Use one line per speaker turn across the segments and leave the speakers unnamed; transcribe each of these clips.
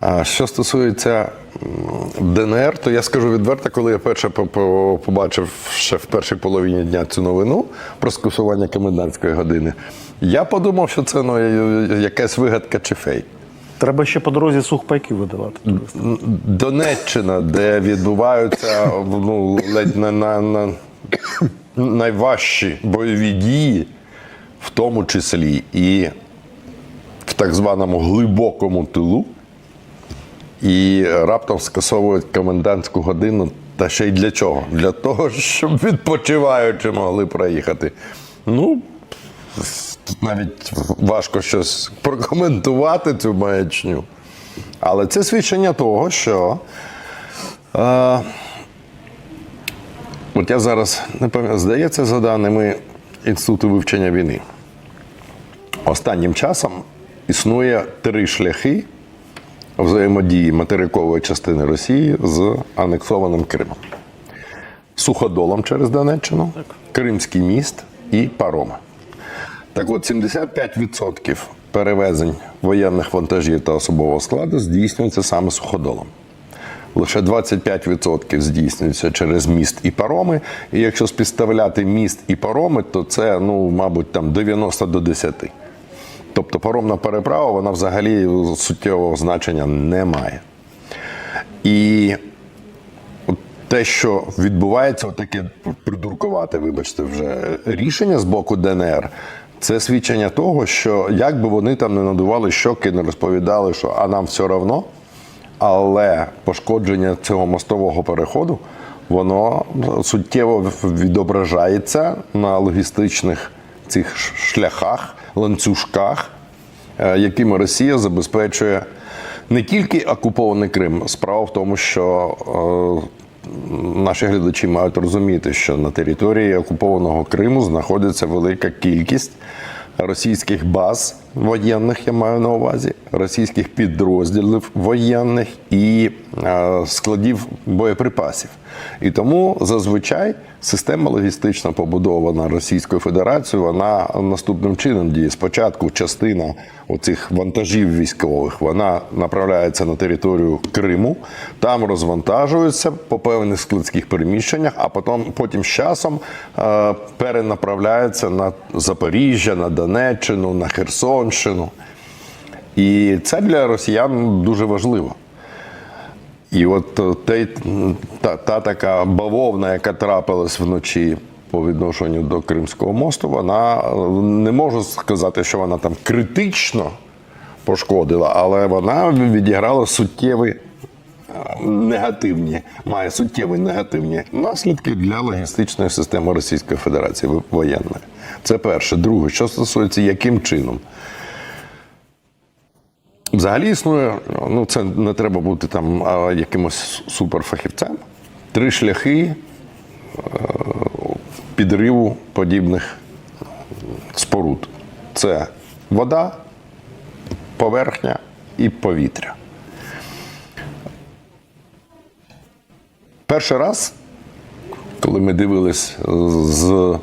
А що стосується ДНР, то я скажу відверто, коли я перше по- по- побачив ще в першій половині дня цю новину про скасування комендантської години, я подумав, що це ну, якась вигадка чи фейк.
Треба ще по дорозі сухпайки видавати.
Донеччина, де відбуваються ну, ледь не на, на найважчі бойові дії, в тому числі і в так званому глибокому тилу, і раптом скасовують комендантську годину. Та ще й для чого? Для того, щоб відпочиваючи могли проїхати. Ну, навіть важко щось прокоментувати цю маячню. Але це свідчення того, що. Е, от я зараз не пам'ятаю, здається, за даними Інституту вивчення війни. Останнім часом існує три шляхи взаємодії материкової частини Росії з анексованим Кримом. Суходолом через Донеччину, Кримський міст і пароми. Так от 75% перевезень воєнних вантажів та особового складу здійснюється саме суходолом. Лише 25% здійснюється через міст і пароми. І якщо співставляти міст і пароми, то це, ну, мабуть, там 90 до 10. Тобто паромна переправа, вона взагалі суттєвого значення не має. І те, що відбувається, таке придуркувати, вибачте, вже рішення з боку ДНР, це свідчення того, що як би вони там не надували щоки, не розповідали, що а нам все одно, але пошкодження цього мостового переходу воно суттєво відображається на логістичних цих шляхах, ланцюжках, е, якими Росія забезпечує не тільки окупований Крим. Справа в тому, що е, наші глядачі мають розуміти, що на території окупованого Криму знаходиться велика кількість російських баз воєнних, я маю на увазі, російських підрозділів воєнних і е, складів боєприпасів. І тому зазвичай система логістична побудована Російською Федерацією, вона наступним чином діє. Спочатку частина оцих вантажів військових вона направляється на територію Криму, там розвантажується по певних складських переміщеннях, а потім, потім з часом е, перенаправляється на Запоріжжя, на Донеччину, на Херсонщину. І це для росіян дуже важливо. І от е, те, та, та така бавовна, яка трапилась вночі по відношенню до Кримського мосту, вона е, не можу сказати, що вона там критично пошкодила, але вона відіграла суттєві е, негативні, має суттєві негативні наслідки для логістичної системи Російської Федерації воєнної. Це перше. Друге, що стосується яким чином. Взагалі існує, ну це не треба бути там якимось суперфахівцем. Три шляхи е, підриву подібних споруд: це вода, поверхня і повітря. Перший раз, коли ми дивились з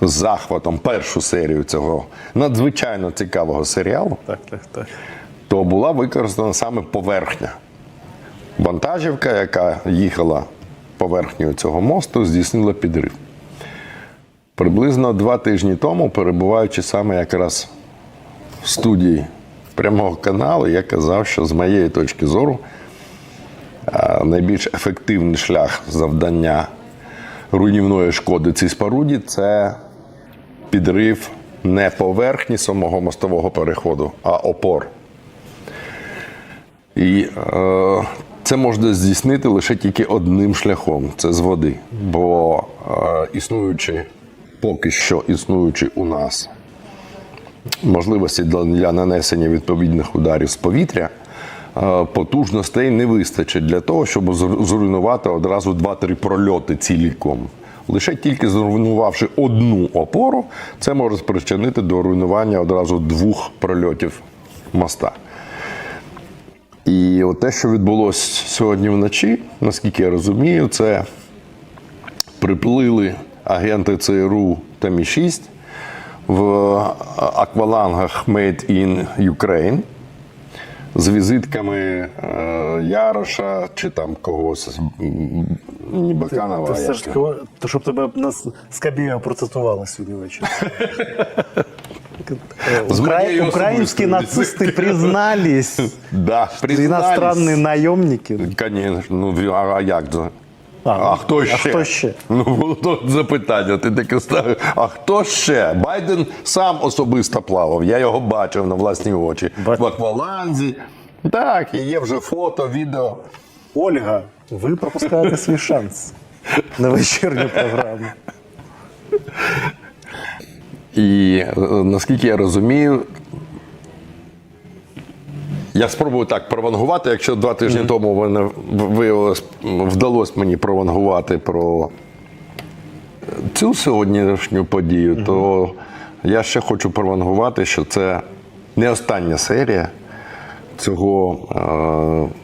захватом першу серію цього надзвичайно цікавого серіалу,
Так, так, так.
то була використана саме поверхня. Вантажівка, яка їхала поверхнею цього мосту, здійснила підрив. Приблизно два тижні тому, перебуваючи саме якраз в студії прямого каналу, я казав, що з моєї точки зору найбільш ефективний шлях завдання руйнівної шкоди цій споруді це підрив не поверхні самого мостового переходу, а опор. І е, це можна здійснити лише тільки одним шляхом це з води. Бо е, існуючи, поки що існуючи у нас можливості для, нанесення відповідних ударів з повітря, потужностей не вистачить для того, щоб зруйнувати одразу 2-3 прольоти ціліком. Лише тільки зруйнувавши одну опору, це може спричинити до руйнування одразу двох прольотів моста. І от те, що відбулося сьогодні вночі, наскільки я розумію, це приплили агенти ЦРУ та Мі-6 в аквалангах Made in Ukraine. З візитками е, Яроша чи там когось. не Баканова.
Ти
ти
все ж таки, то, щоб тебе нас Скабєєва процитували сьогодні ввечері. Укра... Українські
особистої
нацисти признались,
Да,
іностранні найомники.
Конечно, ну а як це?
А,
А, хто
а
ще?
хто ще?
Ну, було запитання, ти таке ставив. А хто ще? Байден сам особисто плавав. Я його бачив на власні очі.
Ба-
В акваланзі. Так, і є вже фото, відео.
Ольга, ви пропускаєте свій шанс на вечірню програму.
І е, наскільки я розумію, я спробую так провангувати. Якщо два тижні тому мене виявилось, вдалося мені провангувати про цю сьогоднішню подію, то я ще хочу провангувати, що це не остання серія цього е,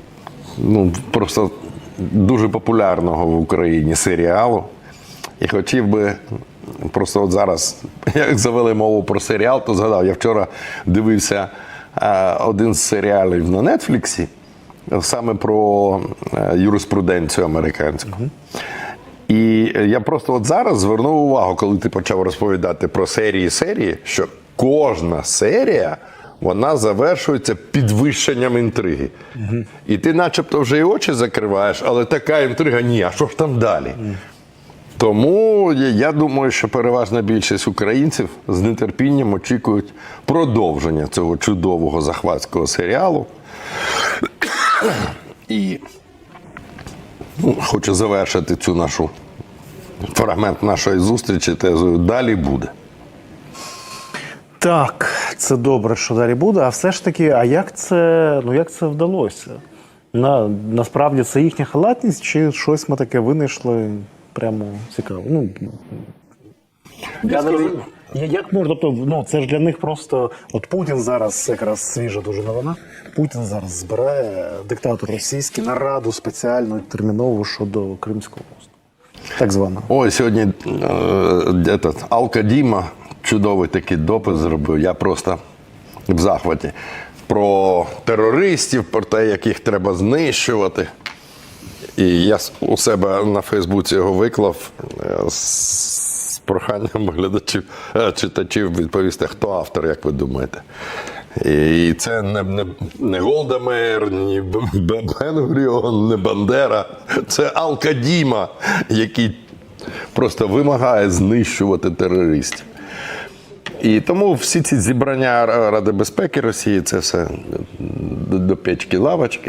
ну, просто дуже популярного в Україні серіалу. І хотів би просто от зараз, як завели мову про серіал, то згадав, я вчора дивився один з серіалів на Нетфліксі, саме про е, юриспруденцію американську. І я просто от зараз звернув увагу, коли ти почав розповідати про серії серії, що кожна серія вона завершується підвищенням інтриги. І ти, начебто, вже і очі закриваєш, але така інтрига ні, а що ж там далі? Тому я- думаю, що переважна більшість українців з нетерпінням очікують продовження цього чудового захватського серіалу. І ну, хочу завершити цю нашу фрагмент нашої зустрічі тезою далі буде.
Так, це добре, що далі буде. А все ж таки, а як це, ну як це вдалося? На, насправді це їхня халатність, чи щось ми таке винайшли прямо цікаво? Ну, я не, я- як можна, тобто, ну це ж для них просто. От Путін зараз якраз свіжа дуже новина. Путін зараз збирає диктатор російський нараду спеціальну термінову щодо Кримського мосту. Так звана.
Ой, сьогодні е, этот, Алка Діма чудовий такий допис зробив. Я просто в захваті. Про терористів, про те, яких треба знищувати. І я у себе на Фейсбуці його виклав е, з, проханням глядачів, е, читачів відповісти, хто автор, як ви думаєте. І це не, не, не Голда ні Б- Б- не Бандера. Це Алка Діма, який просто вимагає знищувати терористів. І тому всі ці зібрання Ради безпеки Росії це все до печки лавочки.